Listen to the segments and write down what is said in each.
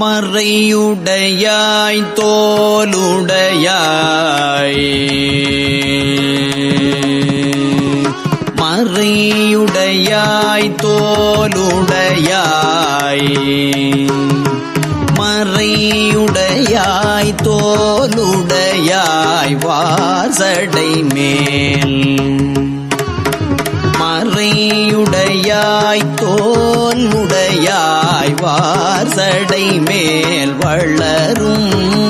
மறையுடையாய் தோலுடையாய் மறையுடையாய் தோலுடையாய் மறையுடையாய் தோலுடையாய் வாசடை மேல். மறையுடையாய் தோலுடையாய் வாசடை மேல் வளரும்.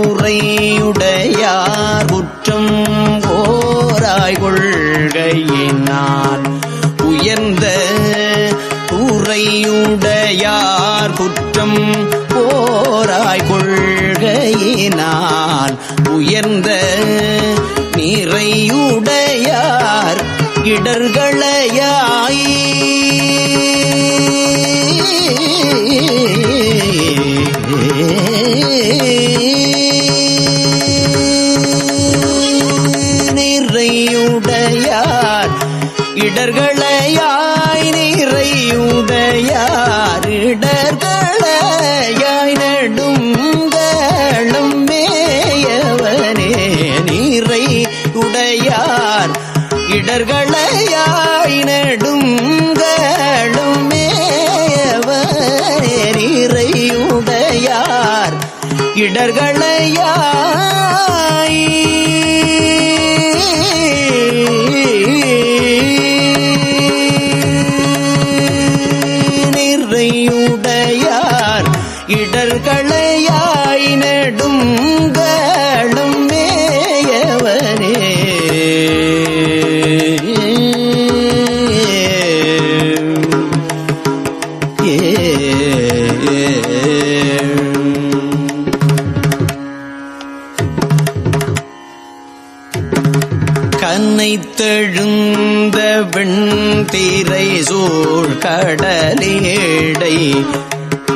உரையுடையார் குற்றம் ஓராய் கொள்கையினால் உயர்ந்த உரையுடையார் குற்றம் ஓராய் கொள்கையினால் உயர்ந்த நிறையுடையார் இடர்களையாய் நிறையுடையார் நடுங்களும் மேயவனே நீரையுடையார் இடர்களையாய்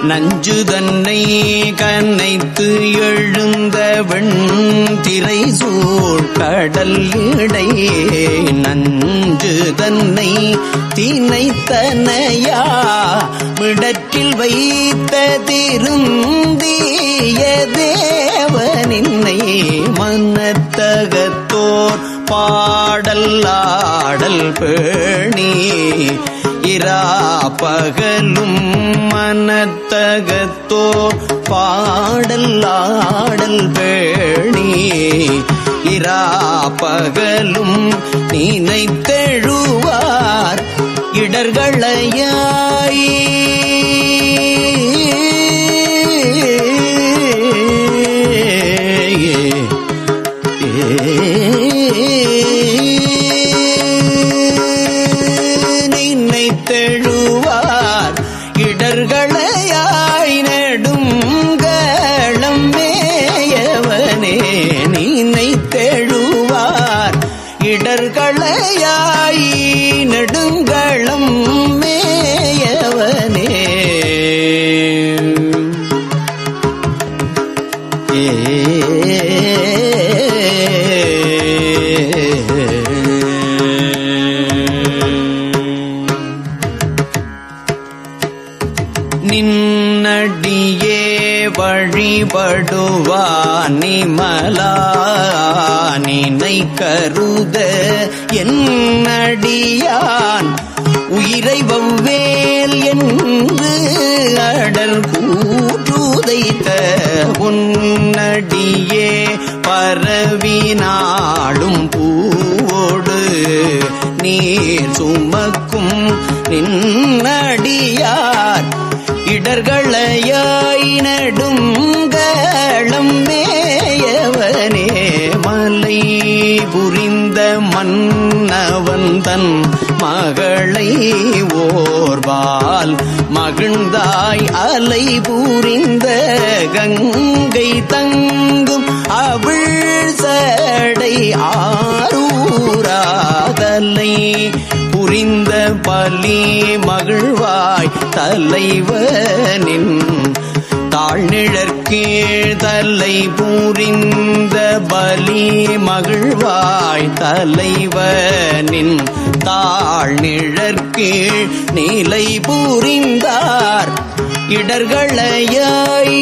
நஞ்சு தன்னை கனைத்து எழுந்த வெண்திரை சூழ் கடல் இடை. நஞ்சு தன்னை தீனைத்தனையா விடற்றில் வைத்த திருந்திய தேவனின்னை மன்னத்தகத்தோர் பாடல் ஆடல் பேணி. இரா பகலும் மனத்தகத்தோ பாடல் ஆடல் பேணி. இரா பகலும் நினைத்தெழுவார் இடர்களையாயே. கடல் கூற்றுதைத்த உன்னடியே பரவினாளும் பூவோடு நீர் சுமக்கும் நின்னடியார். இடர்களையாய் நடுங்களம் மேயவனே மலை புரிந்த மன்னவந்தன் மகளை ஓர்வால் மகிழ்ந்தாய் அலை புரிந்த கங்கை தங்கும் அவள் சடை ஆரூராதலை. புரிந்த பலி மகிழ்வாய் தலைவனின் தாழ்நிழற் கீழ்தலை பூரிந்த பலி மகிழ்வாய் தலைவனின் தாழ் நிழற்கீழ் நிலை பூரிந்தார் இடர்களையாய்.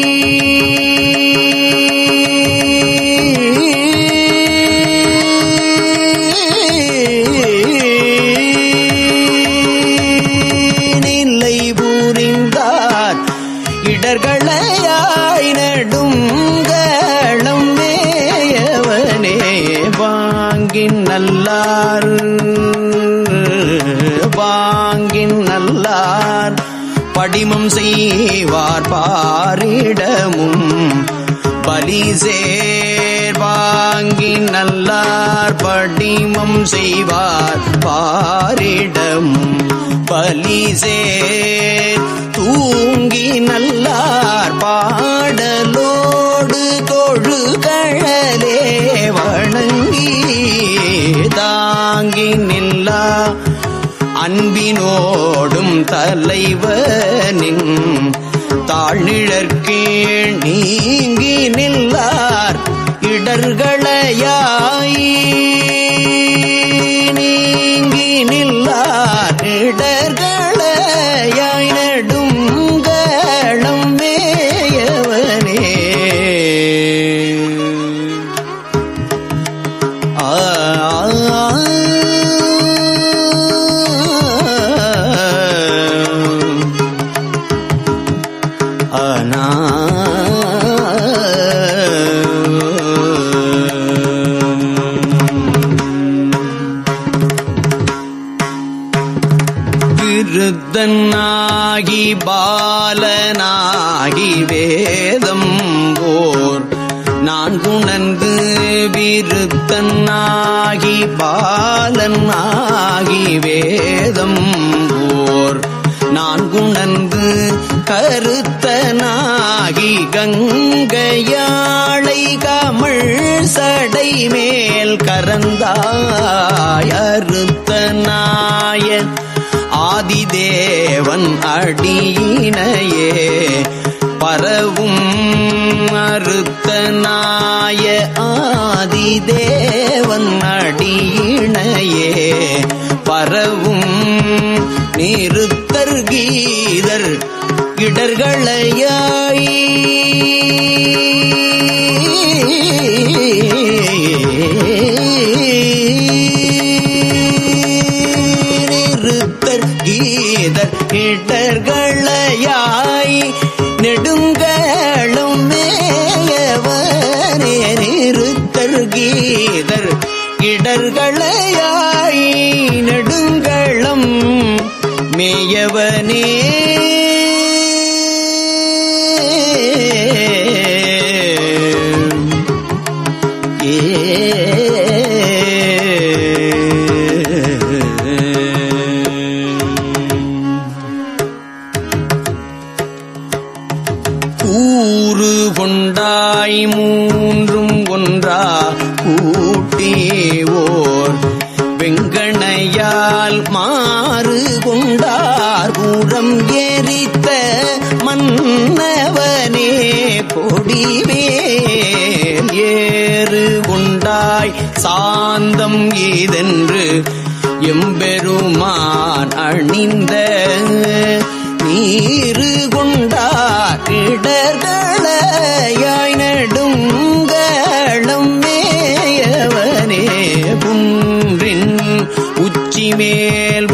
செய்வார் பாரிடமும். பலி சேர்வாங்கி நல்லார் படிமம் செய்வார் பாரிடமும். பலி சேர் தூங்கி நல்லார் பாடலோடு தொழுகழலே வணங்கி தாங்கி நில்லா. அன்பினோடும் தலைவனின் தாழ்நிழற்கீழ் நீங்கி நில்லார் இடர்களையா விருத்தனாகி பாலனாகி வேதம் போர். நான் குணந்து விருத்தனாகி பாலனாகி வேதம் போர். நான் குணந்து கருத்து கங்கையாளை கமிழ் சடை மேல் கரந்தாய் அறுத்தனாய ஆதிதேவன் அடியினையே பரவும் அறுத்த அறுத்தனாய ஆதிதேவன் அடியினையே பரவும் நிறுத்த கீதர் இடர்களையாய் நிறுத்தர் கீதர் இடர்களையாய் நெடுங்களும் மேயவனே நிறுத்தர் கீதர் இடர்களையாய் நெடுங்களம் மேயவனே. கூறு கொண்டாய் மூன்றும் ஒன்றா கூட்டி வெங்கணையால் மாறு மனம் கூறம் எரித்த மன்னவனே கொடிவேல் ஏறு உண்டாய் சாந்தம் இதென்று எம்பெருமான் அணிந்த நீரு கொண்டார் இடர்களையாய் நடுங்களம் மேயவனே குன்றின் உச்சி மேல்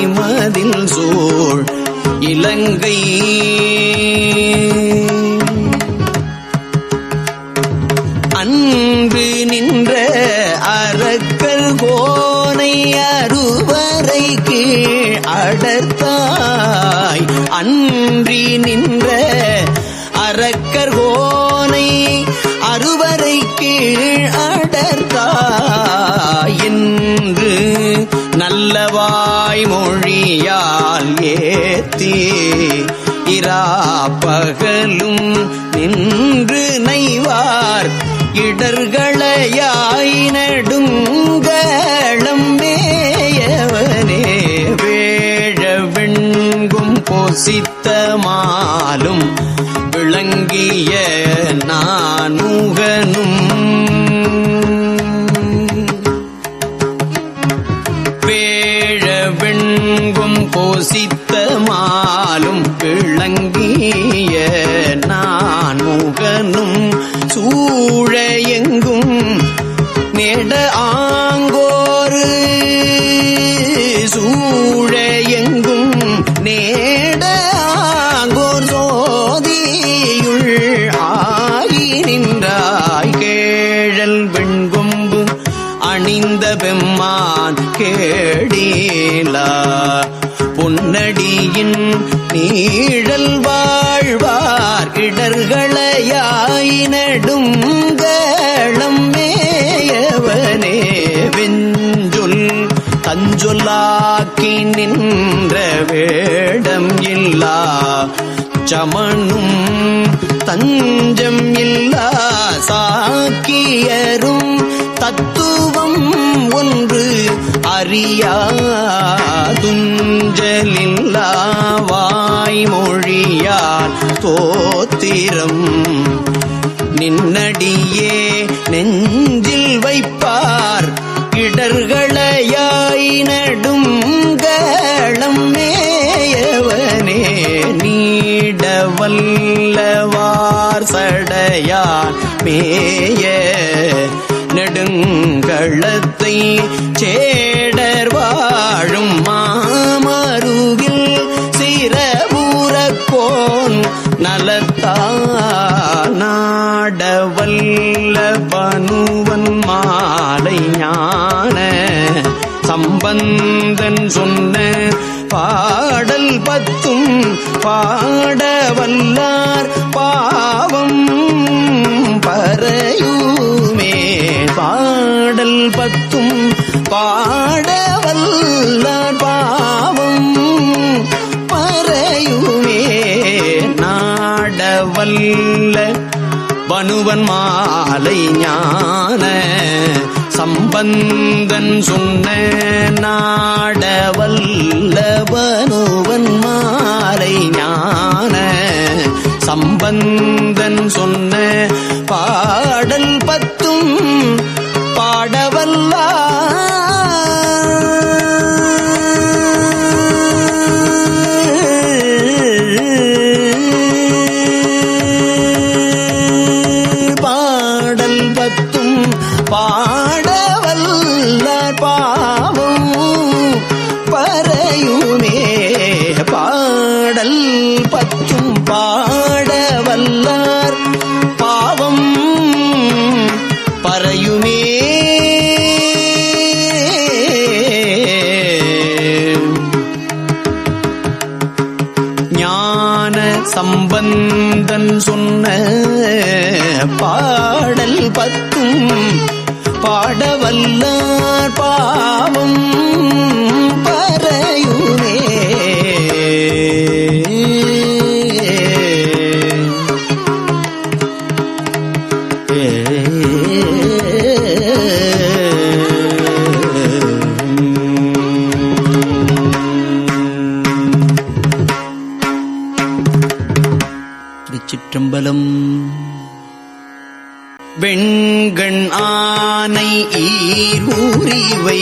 மதில் சூழ் இலங்கை. அன்பு நின்ற அரக்கல் கோனை அறுவரை கீழ் அடர்த்தாய். அன்றி நின்ற நல்லவாய் மொழியால் ஏத்தி இராப்பகலும் நின்று நைவார் இடர்களையாய் நடுங்களம் மேயவனே வேழ வெண்கும் பொசித்த மாலும் விளங்கிய நானுகனும் வேழ வெண்கும் போசித்த மாலும் விளங்கிய நான் முகனும் சூழ எங்கும் நெட ஆ நின்ற வேடம் இல்லா சமனும் தஞ்சம் இல்லா சாக்கியரும் தத்துவம் ஒன்று அறியாதுஞ்சலில்லா வாய்மொழியால் தோத்திரம் நின்னடியே நெஞ்சில் வைப்பார் இடர்களையாய் நடு நீடவல்லவார் சடையார் மேய நெடுங்களத்தை சேடர் வாழும் மாமருவில் சிறபூரக்கோன் நலத்தா நாடவல்ல பனுவன் மாலை ஞான சம்பந்தன் சொன்ன பா பத்தும் பாட வல்லார் பாவம் பறையுமே. பாடல் பத்தும் பாட வல்லார் பாவம் பறையுமே. நாடவல்ல வனுவன் மாலை ஞான சம்பந்தன் சொன்ன நாடவல்லவனுவன் மாலை ஞான. சம்பந்தன் சொன்ன பாடல் பத்து திருச்சிற்றம்பலம் வெண்கண் ஆனை ஈர் ஊறிவை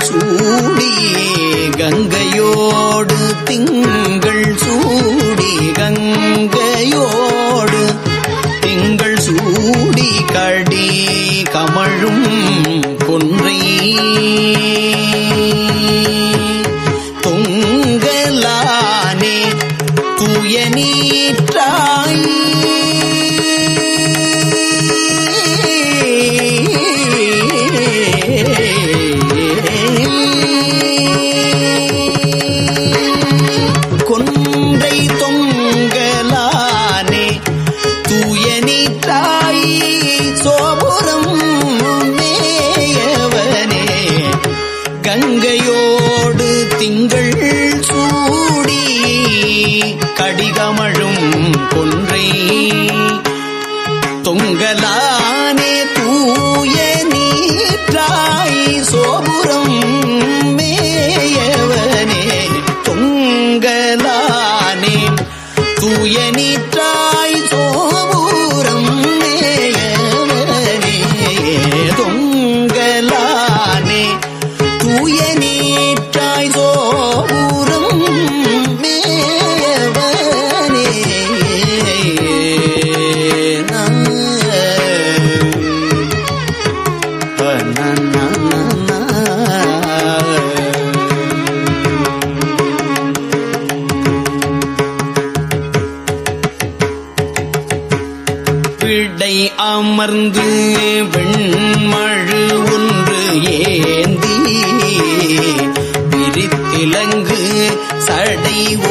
சூடி கங்கையோடு திங்கள் சூடி கங்கையோடு திங்கள் சூடி கடி கமழும் கொன்றை. கொன்றை தொங்கலா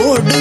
ஓடு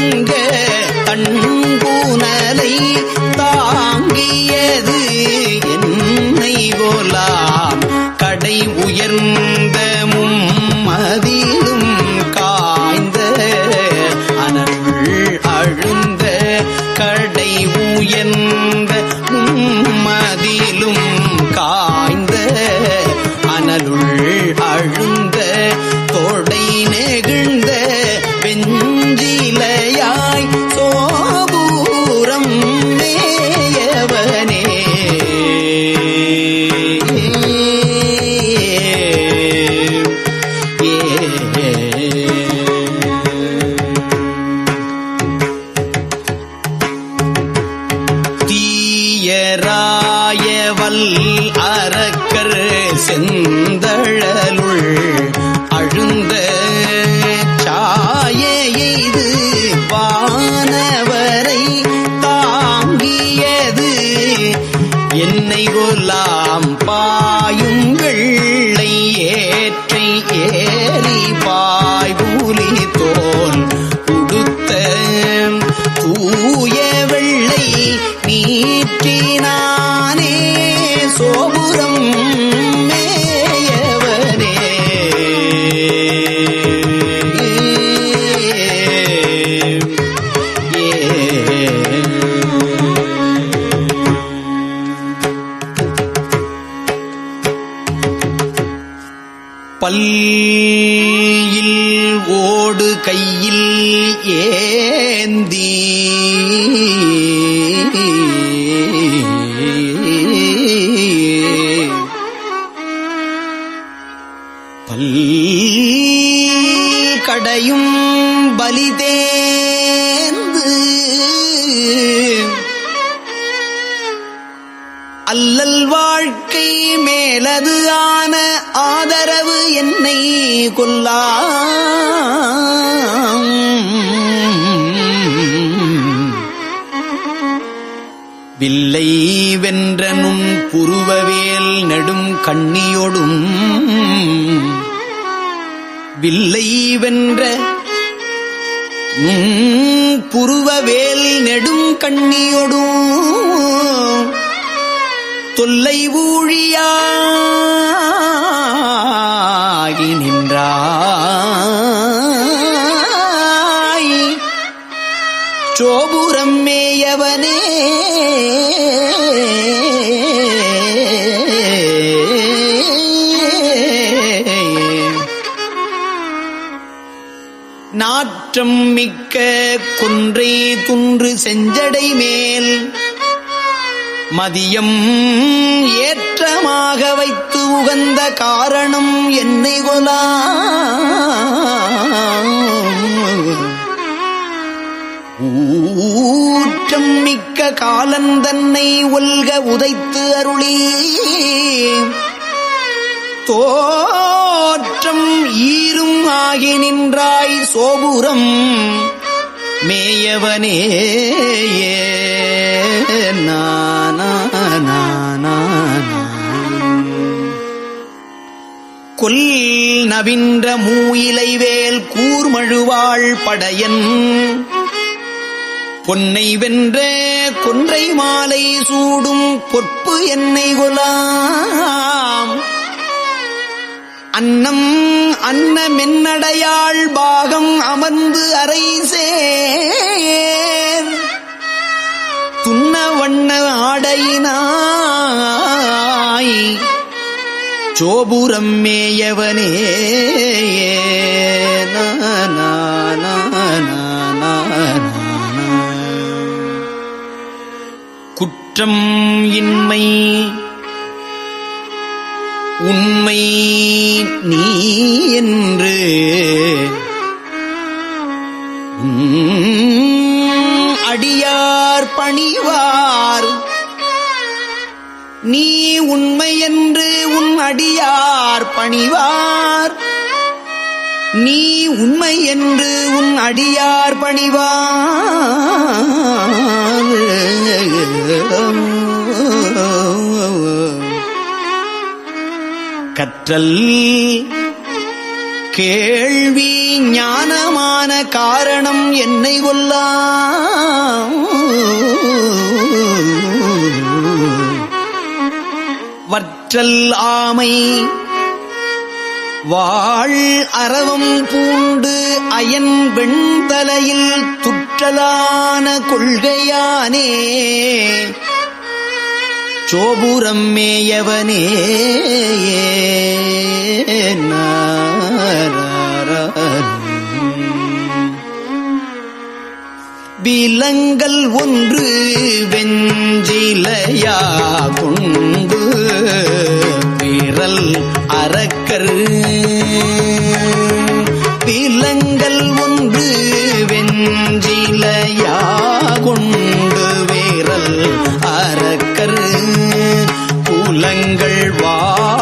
பல்லில் ஓடு கையில் ஏந்தி வில்லை வென்ற புருவவேல் நெடும் கண்ணியொடும் தொல்லை ஊழியாகி நின்றாய். சோபுரம் மேயவனே துன்று செஞ்சடை மேல் மதியம் ஏற்றமாக வைத்து உகந்த காரணம் என்னை கொலா ஊற்றம் மிக்க காலன் தன்னை ஒல்க உதைத்து அருளி தோற்றம் ஈரும் ஆகி நின்றாய் சோபுரம். மேயவனே நானா கொல் நவின்ற மூயிலை வேல் கூர்மழுவாள் படையன். பொன்னை வென்ற கொன்றை மாலை சூடும் பொற்பு என்னை கொலாம். அன்னம் அன்ன மென்னடையாள் பாகம் அமர்ந்து அரை சேர். துண்ண வண்ண ஆடையினாய் சோபுரம் மேயவனே. குற்றம் இன்மை நீ என்று. அடியார் பணிவார். நீ உண்மை என்று உன் அடியார் பணிவார். நீ உண்மை என்று உன் அடியார் பணிவார். கற்றல். கேள்வி ஞானமான காரணம் என்னை கொல்லாம். வற்றல் ஆமை. வாழ் அறவம் பூண்டு அயன் வெண்தலையில் துற்றலான கொள்கையானே. சோபுரம் மேயவனே விலங்கல் ஒன்று வெஞ்சிலையா கொண்டு விரல் அறக்கர். விலங்கல் ஒன்று வெஞ்சிலையா கொண்டு விரல் அறக்கர். புலங்கள் வாழும்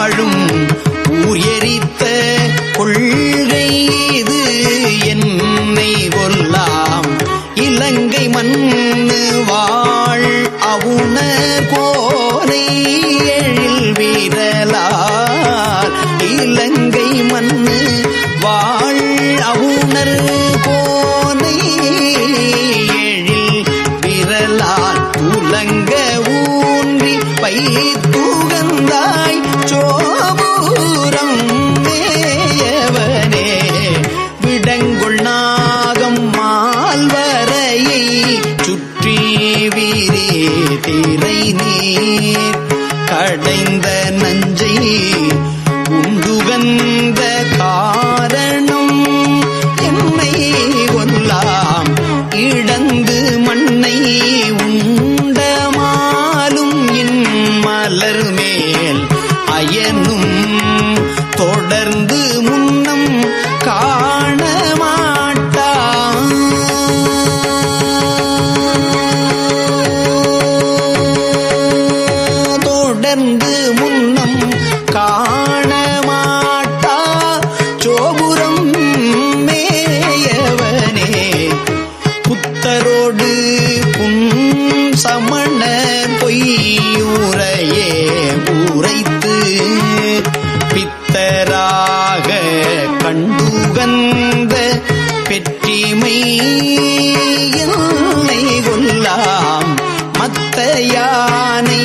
யானை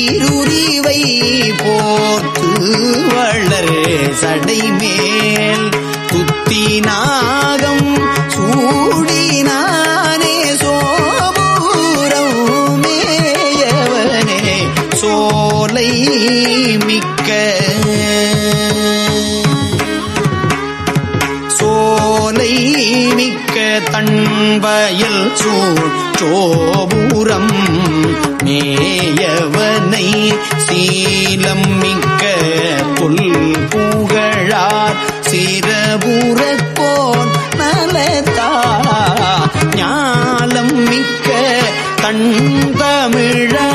இருரிவை போர்த்து வளர் சடைமேல். குத்தினாகம் சூடினானே சோபூரம் மேயவனே சோலை மிக்க சோலை மிக்க தன்பயல் சூழ் சோபூரம் நேயவனை சீலம் மிக்க புல் புகழார் சிறபுறப்போன் நலதா ஞாலம் மிக்க தன் தமிழா